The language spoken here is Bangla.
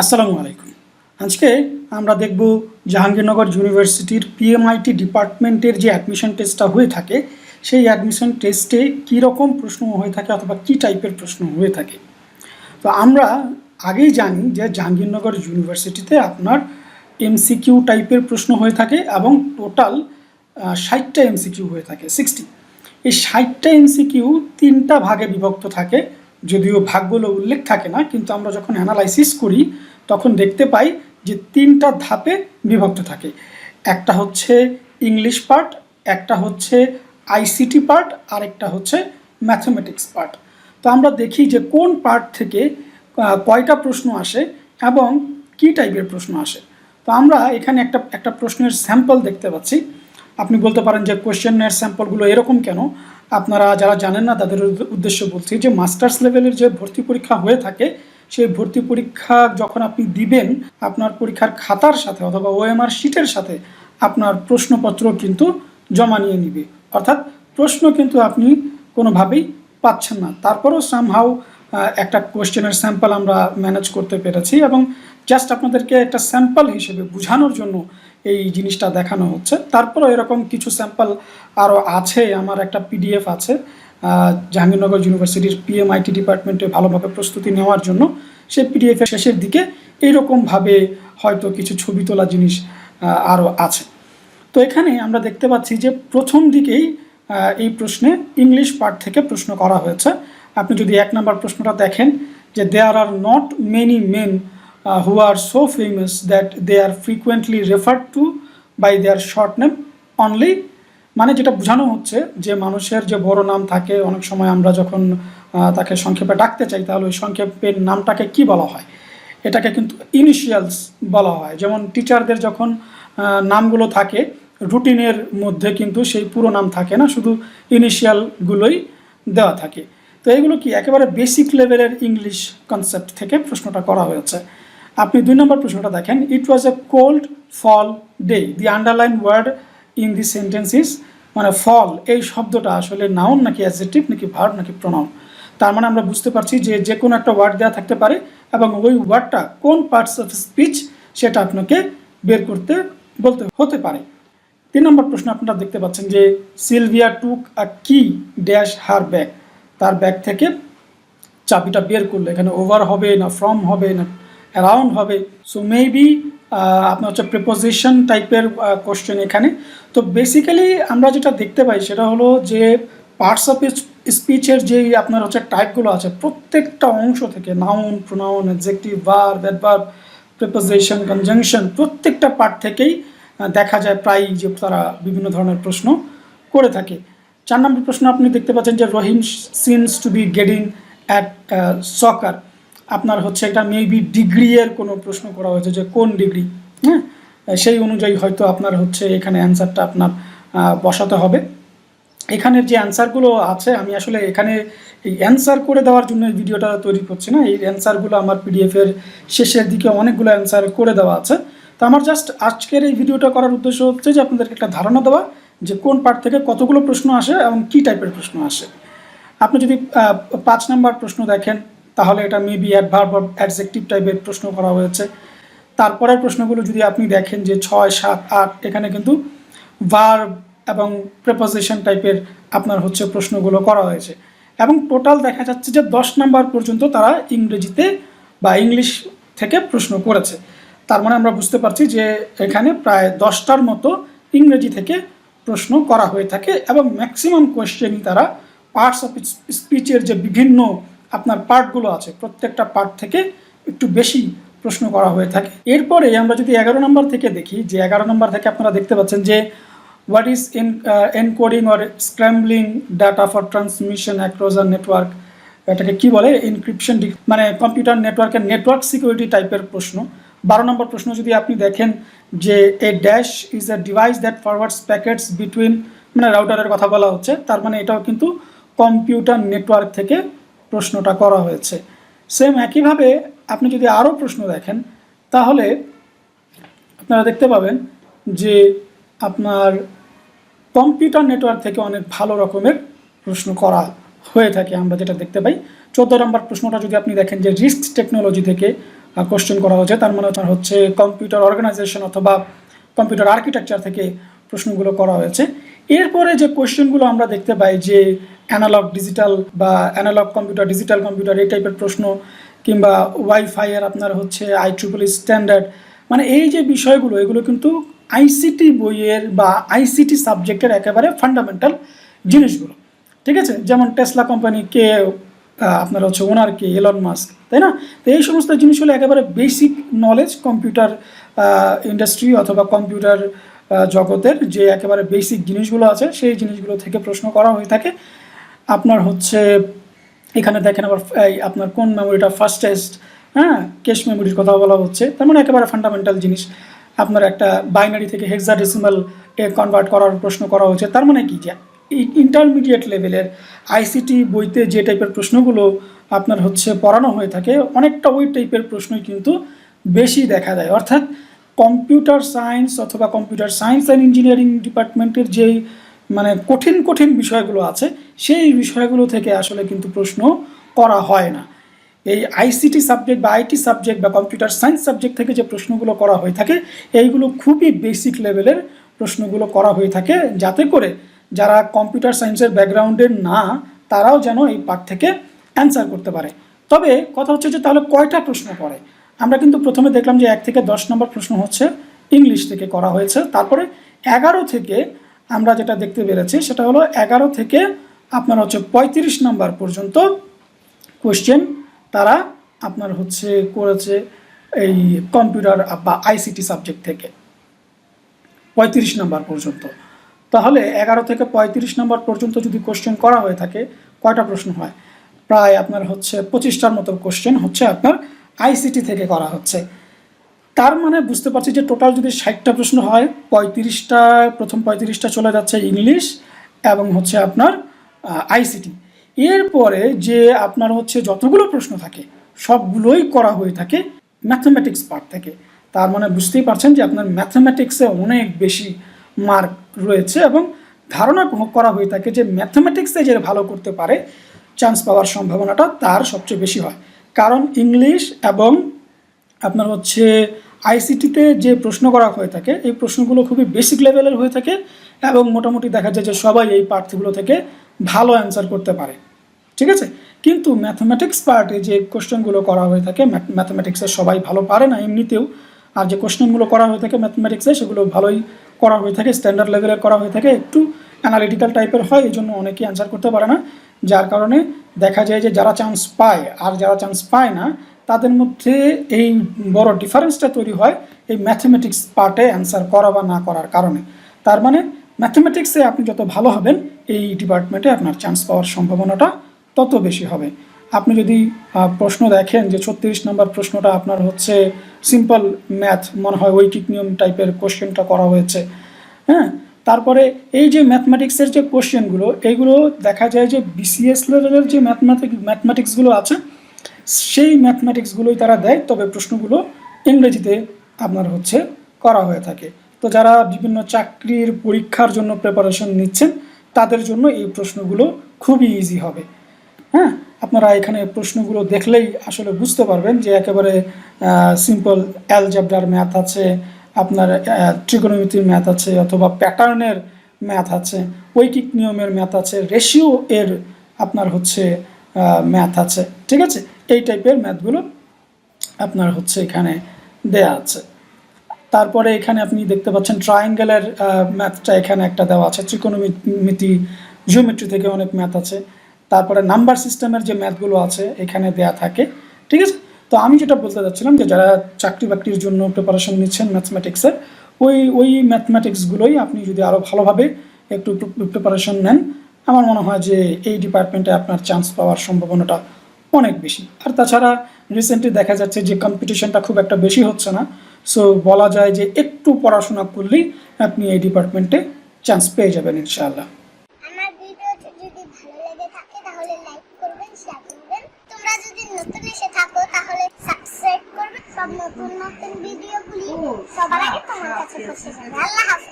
আসসালামু আলাইকুম। আজকে আমরা দেখব জাহাঙ্গীরনগর ইউনিভার্সিটির পিএমআইটি ডিপার্টমেন্টের যে অ্যাডমিশন টেস্টটা হয়ে থাকে, সেই অ্যাডমিশন টেস্টে কী রকম প্রশ্ন হয়ে থাকে অথবা কী টাইপের প্রশ্ন হয়ে থাকে। তো আমরা আগেই জানি যে জাহাঙ্গীরনগর ইউনিভার্সিটিতে আপনার এমসিকিউ টাইপের প্রশ্ন হয়ে থাকে এবং টোটাল ষাটটা এমসিকিউ হয়ে থাকে সিক্সটি এই ষাটটা এমসিকিউ তিনটা ভাগে বিভক্ত থাকে। যদিও ভাগগুলো উল্লেখ থাকে না, কিন্তু আমরা যখন অ্যানালাইসিস করি, তখন দেখতে পাই যে তিনটা ধাপে বিভক্ত থাকে। একটা হচ্ছে ইংলিশ পার্ট একটা হচ্ছে আইসিটি পার্ট আর একটা হচ্ছে ম্যাথমেটিক্স পার্ট তো আমরা দেখি যে কোন পার্ট থেকে কয়টা প্রশ্ন আসে এবং কী টাইপের প্রশ্ন আসে। তো আমরা এখানে একটা একটা প্রশ্নের স্যাম্পল দেখতে পাচ্ছি। আপনি বলতে পারেন যে কোয়েশ্চেনের স্যাম্পলগুলো এরকম কেন? আপনারা যারা জানেন না, তাদের উদ্দেশ্য বলছি যে মাস্টার্স লেভেলের যে ভর্তি পরীক্ষা হয়ে থাকে, সেই ভর্তি পরীক্ষা যখন আপনি দিবেন, আপনার পরীক্ষার খাতার সাথে অথবা ওএমআর শিটের সাথে আপনার প্রশ্নপত্র কিন্তু জমা নিয়ে নিবে। অর্থাৎ প্রশ্ন কিন্তু আপনি কোনোভাবেই পাচ্ছেন না। তারপরেও সামহাউ একটা কোয়েশ্চেনের স্যাম্পল আমরা ম্যানেজ করতে পেরেছি এবং জাস্ট আপনাদেরকে একটা স্যাম্পল হিসেবে বোঝানোর জন্য এই জিনিসটা দেখানো হচ্ছে। তারপরও এরকম কিছু স্যাম্পল আরও আছে, আমার একটা পিডিএফ আছে জাহাঙ্গীরনগর ইউনিভার্সিটির পিএমআইটি ডিপার্টমেন্টে ভালোভাবে প্রস্তুতি নেওয়ার জন্য। সেই পিডিএফের শেষের দিকে এইরকমভাবে হয়তো কিছু ছবি তোলা জিনিস আরও আছে। তো এখানে আমরা দেখতে পাচ্ছি যে প্রথম দিকেই এই প্রশ্নে ইংলিশ পার্ট থেকে প্রশ্ন করা হয়েছে। আপনি যদি এক নম্বর প্রশ্নটা দেখেন যে there are not many men who are so famous that they are frequently referred to by their short name only মানে যেটা বোঝানো হচ্ছে যে মানুষের যে বড় নাম থাকে, অনেক সময় আমরা যখন তাকে সংক্ষেপে ডাকতে চাই, তাহলে ওই সংক্ষেপের নামটাকে কি বলা হয়? এটাকে কিন্তু ইনিশিয়ালস বলা হয়। যেমন টিচারদের যখন নামগুলো থাকে রুটিনের মধ্যে কিন্তু সেই পুরো নাম থাকে না, শুধু ইনিশিয়ালগুলোই দেওয়া থাকে। তো এগুলো কি একেবারে বেসিক লেভেলের ইংলিশ কনসেপ্ট থেকে প্রশ্নটা করা হয়েছে। আপনি দুই নম্বর প্রশ্নটা দেখেন। It was a cold fall day the underline word in the sentence মানে ফল এই শব্দটা আসলে নাউন নাকি অ্যাজেটিভ নাকি ভার্ব নাকি প্রনাউন তার মানে আমরা বুঝতে পারছি যে যে কোনো একটা ওয়ার্ড দেওয়া থাকতে পারে এবং ওই ওয়ার্ডটা কোন পার্টস অফ স্পিচ সেটা আপনাকে বের করতে বলতে হতে পারে। তিন নম্বর প্রশ্ন আপনারা দেখতে পাচ্ছেন যে Sylvia took a key dash her bag তার ব্যাগ থেকে চাবিটা বের করল। এখানে ওভার হবে না ফ্রম হবে না অ্যারাউন্ড হবে। সো মেবি আপনার হচ্ছে প্রিপোজিশন টাইপের কোশ্চেন এখানে। তো বেসিক্যালি আমরা যেটা দেখতে পাই সেটা হলো যে পার্টস অফ স্পিচের যেই আপনার হচ্ছে টাইপগুলো আছে, প্রত্যেকটা অংশ থেকে নাউন প্রোনাউন এডজেক্টিভ বার ভার্ব প্রিপোজিশন কনজাংশন প্রত্যেকটা পার্ট থেকেই দেখা যায় প্রায় যে তারা বিভিন্ন ধরনের প্রশ্ন করে থাকে। চার নম্বর প্রশ্ন আপনি দেখতে পাচ্ছেন যে Rahim seems to be getting at soccer আপনার হচ্ছে একটা মেবি ডিগ্রি এর কোনো প্রশ্ন করা হয়েছে যে কোন ডিগ্রি হ্যাঁ? সেই অনুযায়ী হয়তো আপনার হচ্ছে এখানে অ্যান্সারটা আপনার বসাতে হবে। এখানের যে অ্যান্সারগুলো আছে, আমি আসলে এখানে এই অ্যান্সার করে দেওয়ার জন্য এই ভিডিওটা তৈরি করছি না। এই অ্যান্সারগুলো আমার পিডিএফের শেষের দিকে অনেকগুলো অ্যান্সার করে দেওয়া আছে। তো আমার জাস্ট আজকের এই ভিডিওটা করার উদ্দেশ্য হচ্ছে যে আপনাদেরকে একটা ধারণা দেওয়া যে কোন পার্ট থেকে কতগুলো প্রশ্ন আসে এবং কী টাইপের প্রশ্ন আসে। আপনি যদি পাঁচ নাম্বার প্রশ্ন দেখেন, তাহলে এটা মেবি অ্যাডভার্ব অ্যাডজেক্টিভ টাইপের প্রশ্ন করা হয়েছে। তারপরের প্রশ্নগুলো যদি আপনি দেখেন যে ছয়, সাত, আট, এখানে কিন্তু ভার্ব এবং প্রেপোজিশন টাইপের আপনার হচ্ছে প্রশ্নগুলো করা হয়েছে। এবং টোটাল দেখা যাচ্ছে যে দশ নাম্বার পর্যন্ত তারা ইংরেজিতে বা ইংলিশ থেকে প্রশ্ন করেছে। তার মানে আমরা বুঝতে পারছি যে এখানে প্রায় দশটার মতো ইংরেজি থেকে প্রশ্ন করা হয়ে থাকে এবং ম্যাক্সিমাম কোয়েশ্চেনই তারা পার্টস অফ স্পিচের যে বিভিন্ন আপনার পার্টগুলো আছে, প্রত্যেকটা পার্ট থেকে একটু বেশি প্রশ্ন করা হয়ে থাকে। এরপরে আমরা যদি এগারো নম্বর থেকে দেখি, যে এগারো নম্বর থেকে আপনারা দেখতে পাচ্ছেন যে what is an encoding or scrambling data for transmission across a network এটাকে কি বলে? ইনক্রিপশন মানে কম্পিউটার নেটওয়ার্কের নেটওয়ার্ক সিকিউরিটি টাইপের প্রশ্ন। বারো নম্বর প্রশ্ন যদি আপনি দেখেন যে a dash is a device that forwards packets between মানে রাউটারের কথা বলা হচ্ছে, তার মানে এটাও কিন্তু কম্পিউটার নেটওয়ার্ক থেকে প্রশ্নটা করা হয়েছে। সেম একইভাবে আপনি যদি আরও প্রশ্ন দেখেন, তাহলে আপনারা দেখতে পাবেন যে আপনার কম্পিউটার নেটওয়ার্ক থেকে অনেক ভালো রকমের প্রশ্ন করা হয়ে থাকে, আমরা যেটা দেখতে পাই। চোদ্দ নম্বর প্রশ্নটা যদি আপনি দেখেন যে রিস্ক টেকনোলজি থেকে কোশ্চেন করা হয়েছে। তার মানে হচ্ছে কম্পিউটার অর্গানাইজেশন অথবা কম্পিউটার আর্কিটেকচার থেকে প্রশ্নগুলো করা হয়েছে। এরপরে যে কোশ্চেনগুলো আমরা দেখতে পাই যে অ্যানালগ ডিজিটাল বা অ্যানালগ কম্পিউটার ডিজিটাল কম্পিউটার এই টাইপের প্রশ্ন কিংবা ওয়াইফাই এর আপনার হচ্ছে আই ট্রিপল স্ট্যান্ডার্ড মানে এই যে বিষয়গুলো, এগুলো কিন্তু আইসিটি বইয়ের বা আইসিটি সাবজেক্টের একেবারে ফান্ডামেন্টাল জিনিসগুলো। ঠিক আছে? যেমন টেসলা কোম্পানি কে আপনার হচ্ছে ওনার কে এলন মাস্ক তাই না? তো এই সমস্ত জিনিসগুলো একেবারে বেসিক নলেজ কম্পিউটার ইন্ডাস্ট্রি অথবা কম্পিউটার জগতের যে একেবারে বেসিক জিনিসগুলো আছে, সেই জিনিসগুলো থেকে প্রশ্ন করা হয়ে থাকে। আপনার হচ্ছে, এখানে দেখেন আবার আপনার কোন মেমোরিটা ফাস্টেস্ট হ্যাঁ? ক্যাশ মেমোরির কথা বলা হচ্ছে, তার মানে একেবারে ফান্ডামেন্টাল জিনিস। আপনার একটা বাইনারি থেকে হেক্সাডেসিমাল এ কনভার্ট করার প্রশ্ন করা হয়েছে, তার মানে কি যে ইন্টারমিডিয়েট লেভেলের আইসিটি বইতে যে টাইপের প্রশ্নগুলো আপনার হচ্ছে পড়ানো হয়ে থাকে, অনেকটা ওই টাইপের প্রশ্নই কিন্তু বেশি দেখা যায়। অর্থাৎ কম্পিউটার সায়েন্স অথবা কম্পিউটার সায়েন্স অ্যান্ড ইঞ্জিনিয়ারিং ডিপার্টমেন্টের যেই মানে কঠিন কঠিন বিষয়গুলো আছে, সেই বিষয়গুলো থেকে আসলে কিন্তু প্রশ্ন করা হয় না। এই আইসিটি সাবজেক্ট বা আইটি সাবজেক্ট বা কম্পিউটার সায়েন্স সাবজেক্ট থেকে যে প্রশ্নগুলো করা হয়ে থাকে, এইগুলো খুবই বেসিক লেভেলের প্রশ্নগুলো করা হয়ে থাকে, যাতে করে যারা কম্পিউটার সায়েন্সের ব্যাকগ্রাউন্ডের না, তারাও যেন এই পার্ট থেকে অ্যান্সার করতে পারে। তবে কথা হচ্ছে যে তাহলে কয়টা প্রশ্ন করে আমরা কিন্তু প্রথমে দেখলাম যে এক থেকে দশ নম্বর প্রশ্ন হচ্ছে ইংলিশ থেকে করা হয়েছে। তারপরে এগারো থেকে আমরা যেটা দেখতে পেরেছি, সেটা হলো এগারো থেকে আপনার হচ্ছে পঁয়ত্রিশ নাম্বার পর্যন্ত কোয়েশ্চেন তারা আপনার হচ্ছে করেছে এই কম্পিউটার বা আইসিটি সাবজেক্ট থেকে। পঁয়ত্রিশ নাম্বার পর্যন্ত। তাহলে এগারো থেকে পঁয়ত্রিশ নম্বর পর্যন্ত যদি কোশ্চেন করা হয়ে থাকে, কয়টা প্রশ্ন হয়? প্রায় আপনার হচ্ছে পঁচিশটার মতো কোশ্চেন হচ্ছে আপনার আইসিটি থেকে করা হচ্ছে। তার মানে বুঝতে পারছি যে টোটাল যদি ষাটটা প্রশ্ন হয়, পঁয়ত্রিশটা, প্রথম পঁয়ত্রিশটা চলে যাচ্ছে ইংলিশ এবং হচ্ছে আপনার আইসিটি এরপরে যে আপনার হচ্ছে যতগুলো প্রশ্ন থাকে, সবগুলোই করা হয়ে থাকে ম্যাথমেটিক্স পার্ট থেকে। তার মানে বুঝতেই পারছেন যে আপনার ম্যাথমেটিক্সে অনেক বেশি মার্ক রয়েছে এবং ধারণা করা হয়ে থাকে যে ম্যাথমেটিক্সে যে ভালো করতে পারে চান্স পাওয়ার সম্ভাবনাটা তার সবচেয়ে বেশি হয়। কারণ ইংলিশ এবং আপনার হচ্ছে আইসিটিতে যে প্রশ্ন করা হয়ে থাকে, এই প্রশ্নগুলো খুবই বেসিক লেভেলের হয়ে থাকে এবং মোটামুটি দেখা যায় যে সবাই এই পার্টগুলো থেকে ভালো অ্যান্সার করতে পারে। ঠিক আছে? কিন্তু ম্যাথমেটিক্স পার্টে যে কোশ্চেনগুলো করা হয়ে থাকে ম্যাথমেটিক্সে সবাই ভালো পারে না এমনিতেও, আর যে কোশ্চেনগুলো করা হয়ে থাকে ম্যাথমেটিক্সে সেগুলো ভালোই করা হয়ে থাকে স্ট্যান্ডার্ড লেভেলের করা হয়ে থাকে, একটু অ্যানালিটিক্যাল টাইপের হয় এই জন্য অনেকেই অ্যান্সার করতে পারে না। যার কারণে দেখা যায় যে যারা চান্স পায় আর যারা চান্স পায় না, তাদের মধ্যে এই বড় ডিফারেন্সটা তৈরি হয় এই ম্যাথমেটিক্স পার্টে অ্যান্সার করা বা না করার কারণে। তার মানে ম্যাথমেটিক্সে আপনি যত ভালো হবেন, এই ডিপার্টমেন্টে আপনার চান্স পাওয়ার সম্ভাবনাটা তত বেশি হবে। আপনি যদি প্রশ্ন দেখেন যে ছত্রিশ নম্বর প্রশ্নটা আপনার হচ্ছে সিম্পল ম্যাথ মনে হয় ঐকিক নিয়ম টাইপের কোশ্চেনটা করা হয়েছে। হ্যাঁ? তারপরে এই যে ম্যাথমেটিক্সের যে কোশ্চেনগুলো এইগুলো দেখা যায় যে বিসিএস লেভেলের যে ম্যাথমেটিক ম্যাথমেটিক্সগুলো আছে, সেই ম্যাথমেটিক্সগুলোই তারা দেয়, তবে প্রশ্নগুলো ইংরেজিতে আপনার হচ্ছে করা হয়ে থাকে। তো যারা বিভিন্ন চাকরির পরীক্ষার জন্য প্রিপারেশন নিচ্ছেন, তাদের জন্য এই প্রশ্নগুলো খুবই ইজি হবে। হ্যাঁ? আপনারা এখানে প্রশ্নগুলো দেখলেই আসলে বুঝতে পারবেন যে একেবারে সিম্পল অ্যালজাবডার ম্যাথ আছে, আপনার ট্রিগোনোমিতির ম্যাথ আছে অথবা প্যাটার্নের ম্যাথ আছে, ঐকিক নিয়মের ম্যাথ আছে রেশিও এর আপনার হচ্ছে ম্যাথ আছে, ঠিক আছে? এই টাইপের ম্যাথগুলো আপনার হচ্ছে এখানে দেয়া আছে। তারপরে এখানে আপনি দেখতে পাচ্ছেন ট্রায়াঙ্গেলের ম্যাথটা এখানে একটা দেওয়া আছে ত্রিকোণমিতি জিওমেট্রি থেকে অনেক ম্যাথ আছে। তারপরে নাম্বার সিস্টেমের যে ম্যাথগুলো আছে, এখানে দেয়া থাকে। ঠিক আছে? তো আমি যেটা বলতে চাচ্ছিলাম যে যারা চাকরি বাকরির জন্য প্রিপারেশন নিচ্ছেন ম্যাথমেটিক্সের ওই ওই ম্যাথমেটিক্সগুলোই আপনি যদি আরও ভালোভাবে একটু প্রিপারেশন নেন, আমার মনে হয় যে এই ডিপার্টমেন্টে আপনার চান্স পাওয়ার সম্ভাবনাটা অনেক বেশি। আর তাছাড়া রিসেন্টলি দেখা যাচ্ছে যে কম্পিটিশনটা খুব একটা বেশি হচ্ছে না সো বলা যায় যে একটু পড়াশোনা করলেই আপনি এই ডিপার্টমেন্টে চান্স পেয়ে যাবেন ইনশাআল্লাহ। তাহলে লাইক করবেন শেয়ার করবেন। তোমরা যদি নতুন এসে থাকো তাহলে সাবস্ক্রাইব করবে। সব নতুন নতুন ভিডিওগুলি সবার আগে তোমার কাছে পৌঁছে যাবে। আল্লাহ হাফেজ।